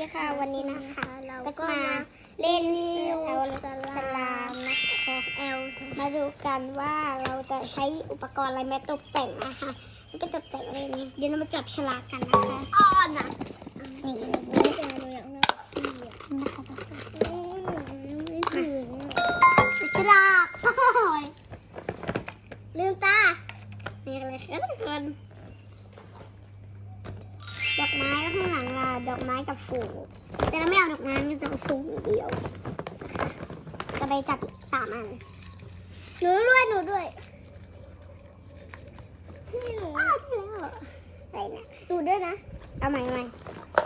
ดีค่ะวันนี้นะคะเราก็ก็จะมามาเล่นแอลสลามนะคะแอลมาดูกันว่าเราจะใช้อุปกรณ์อะไรมาตกแต่งนะคะมันก็ตกแต่งอะไรนี้เดี๋ยวเรามาจับฉลากกันนะคะอ่อนอะ อกไม้แล้วข้างหลังล่ะดอกไม้กับฝูแต่เราไม่เอาดอกไม้เราจะเอาฝูงอย่างเดียวนะคะจะไปจับสามอันหนูด้วยหนูด้วยให้หนูอ้าวได้แล้วไปนะหนูด้วยนะเอาใหม่ใหม่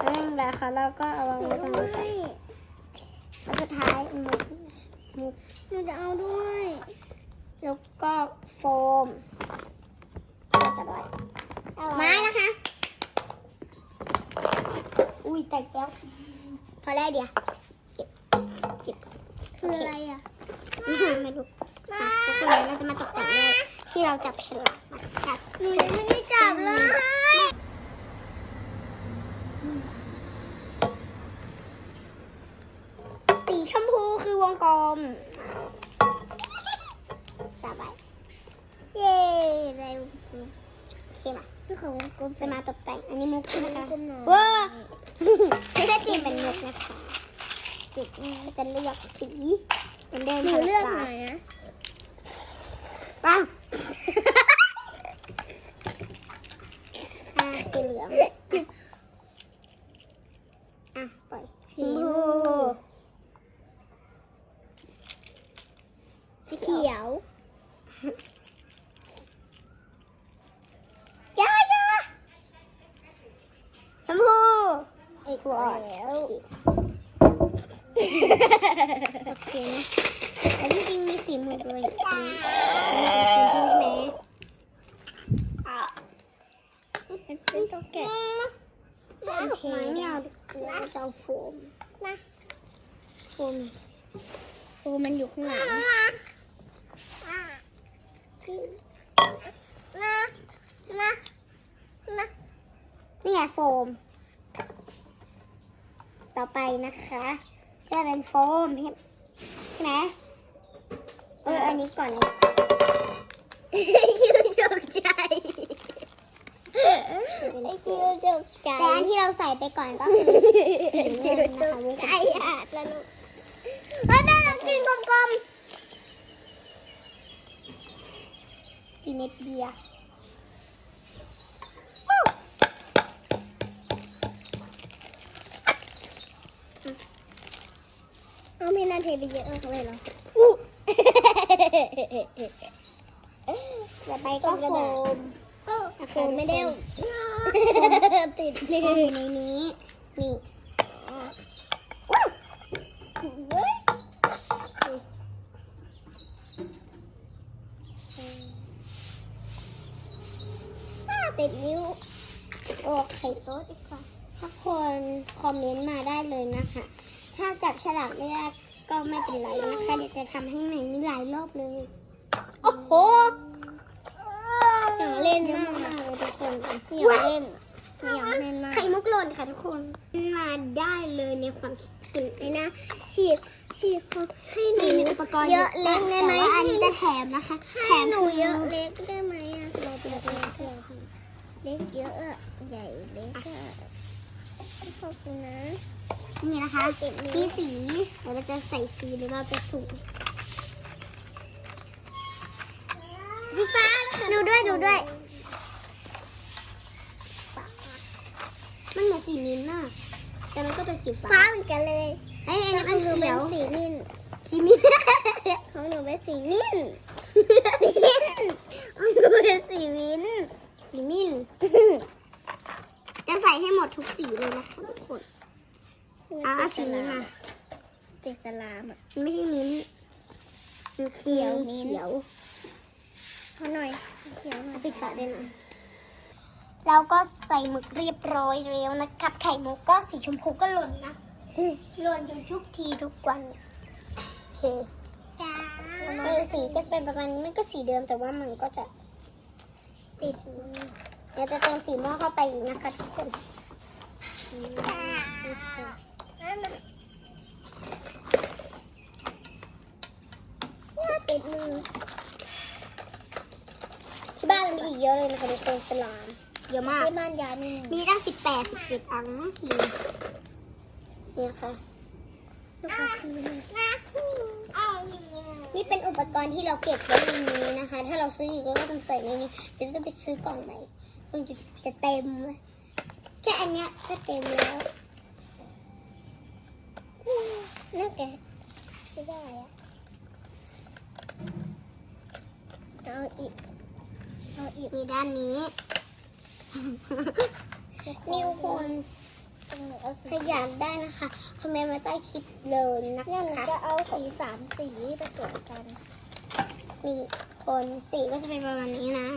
เรื่องแล้วค่ะเราก็เอาวางไว้ตรงนี้ไปยแล้วสุดท้ายหมุกหมุกหนูจะเอาด้วย แล้วก็โฟมจะไว้ไม้นะคะ อุ้ยแตกแล้ว พอแล้วเดี๋ยวเก็บเก็บก่อนคืออะไรอะนี่คือไม่รู้อะทุกคนเราจะมาตกแต่งเลยที่เราจับฉลากนะคะหนูยังไม่ได้จับเลยสีชมพูคือวงกลมจับไปเย้ได้วงกลมโอเคป่ะ คือของกลมจะมาตกแต่ง อันนี้มุกใช่ไหมคะกลมหน่อยว้าไม่ได้ตีมเป็นมุกนะคะติดนี้จะเลือกสีเหมือนเดิมหนูค่ะเลือกหน่อยนะป้าอ่าสีเหลืองอะปล่อยสีชมพู เขียว ยายาชมพู อีกวอดแล้วโอเคนะแต่ที่จริงมีสีหมดเลยอืมมีสีชมพูใช่ไหมเป็นตัวแกะเอาดอกไม้ไม่เอาเราจะเอาโฟมนะโฟมโอ้มันอยู่ข้างหลังนะนะนะนี่ไงโฟม ต่อไปนะคะจะเป็นโฟมใช่ใช่ไหมเอออันนี้ก่อนเลยคิวตกใจไอคิวตกใจแต่อันที่เราใส่ไปก่อนก็คือสีคิเงิวนตนะคะกวงใจกลมอะแล้วลูกเฮ้ยแม่เรากินกลมสีเม็ดเดียว ๆ เอาพี่นาเทไปเยอะมาเลยเหรอต่ไปก็โฟมโฟมไม่ได้ติดเลยอยู่ในนี้นี่ว้าวเฮ้ยอ้าติดนิ้วโอเคโต๊ะดีกว่าทุกคนคอมเมนต์มาได้เลยนะคะ ถ้าจับฉลากไม่ได้ก็ไม่เป็นไรนะคะ เดี๋ยวจะทำให้ใหม่มีหลายรอบเลย โอ้โหอยากเล่นมากเลยทุกคนอยากเล่นอยากเล่นมากไข่มุกหล่นค่ะทุกคนมาได้เลยในความคิดคุณเลยนะฉีกฉีกเขาให้หนูมีอุปกรณ์เยอะเล็กได้ไหมแต่ว่าอันนี้จะแถมนะคะ แถให้มหนูคือเยอะเล็กได้ไหมอะเราเป็นเล็กเล็กเยอะอะใหญ่เล็กอะขอบคุณนะ นี่นะคะติดนิ้วมีสีเดี๋ยวเราจะใส่สีหรือเราจะสูงสีฟ้าหนูด้วยหนูด้วย มันเหมือนสีมิ้นท์น่ะแต่มันก็เป็นสีฟ้าฟ้าเหมือนกันเลยไอ้ยอันนี้มันหนูเขีเป็ยนวสีมิ้นสีมิ้นท์ ของหนูเป็นสีมิ้นของหนูเป็นสีมิ้น สีมิ้นท์จะใส่ให้หมดทุกสีเลยนะคะทุกคนอะเอาสีนี้มา ติด สลามอะมันไม่ใช่มิ้นท์มันเขียวเขีเขียยววเขาหน่อยเขียวหน่อยปิดฝาได้ไหมเราก็ใส่หมึกเรียบร้อยแล้วนะครับ ไข่มุกก็สีชมพูก็หล่นนะหล่นอยู่ทุกทีทุกวันโอเคจ้าเออสีก็จะเป็นประมาณนี้มันก็สีเดิมแต่ว่ามันก็จะติดเดี๋ยวจะเติมสีม่วงเข้าไปอีกนะคะทุกคน จ้า นิดนึง ที่บ้านมีอีกเยอะเลยนะคะในโซนสลามเยอะมากที่บ้านยานี่มีตั้งสิบแปดสิบเจ็ดอังเลยเนี่ยค่ะนี่เป็นอุปกรณ์ที่เราเก็บไว้ในนี้นะคะ ถ้าเราซื้ออีกก็ต้องใส่ในนี้จะต้องไปซื้อกล่องใหม่มันจะเต็มแค่อันเนี้ยก็เต็มแล้วน่าแกะไม่ได้อะ อาอีกเอาอีกมีด้านนี้นิวคนเอาขสียันได้นะคะคอมเมนต์มาใต้คลิปเลยนะเนี่ยหนูคะจะเอาสีสามสีผสมกันนี่คนสีก็จะเป็นประมาณนี้นะ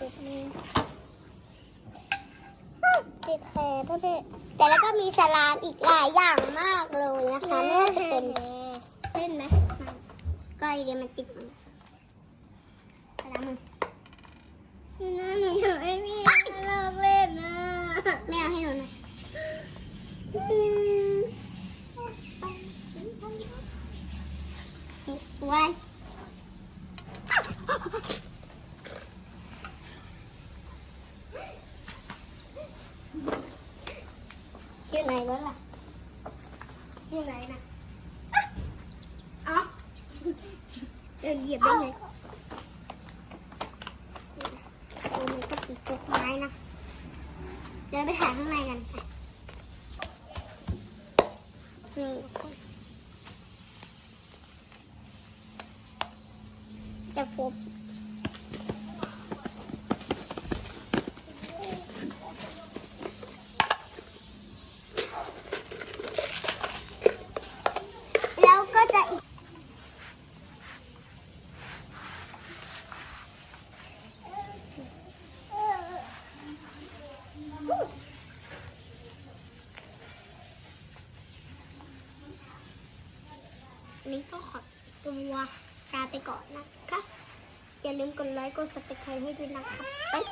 ติดมือติดแขนก็ได้แต่แล้วก็มีสลามอีกหลายอย่างมากเลยนะคะไม่ว่าจะเป็น เล่นไหม ก้อย เดี๋ยวมันติดมันสลามมือพี่น้าหนูอยากให้พี่เลิกเล่นนะแม่เอาให้หนูหน่อยนี่ไว้อยู่ไหนวะล่ะอยู่ไหนนะเอ๋อเดินเหยียบได้ไงโอ้มันก็ติดตกไม้นะ เดี๋ยวไปหาข้างในกันค่ะนี่จะฟบแล้วก็จะอีก อั นี้ก็ขอตัวลาไปก่อนนะคะ อย่าลืมกดไลค์กดซับสไครต์ให้ด้วยนะคะบ๊าย